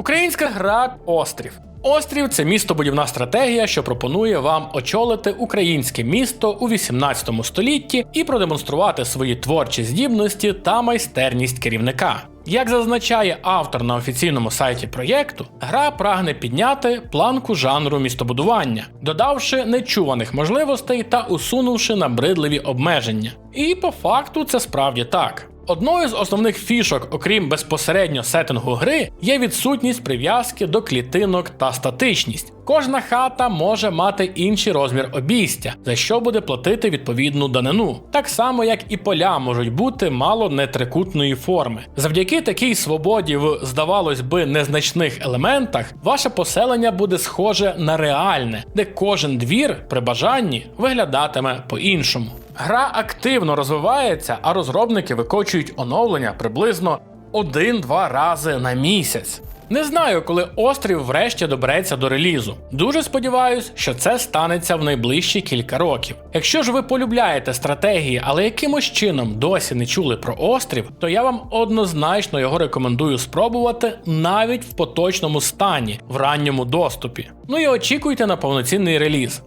Українська гра Острів. Острів це містобудівна стратегія, що пропонує вам очолити українське місто у 18 столітті і продемонструвати свої творчі здібності та майстерність керівника. Як зазначає автор на офіційному сайті проєкту, гра прагне підняти планку жанру містобудування, додавши нечуваних можливостей та усунувши набридливі обмеження. І по факту це справді так. Одною з основних фішок, окрім безпосередньо сеттингу гри, є відсутність прив'язки до клітинок та статичність. Кожна хата може мати інший розмір обійстя, за що буде платити відповідну данину. Так само, як і поля можуть бути мало не трикутної форми. Завдяки такій свободі в, здавалось би, незначних елементах, ваше поселення буде схоже на реальне, де кожен двір при бажанні виглядатиме по-іншому. Гра активно розвивається, а розробники викочують оновлення приблизно 1-2 рази на місяць. Не знаю, коли острів врешті добереться до релізу. Дуже сподіваюсь, що це станеться в найближчі кілька років. Якщо ж ви полюбляєте стратегії, але якимось чином досі не чули про острів, то я вам однозначно його рекомендую спробувати навіть в поточному стані в ранньому доступі. Ну і очікуйте на повноцінний реліз.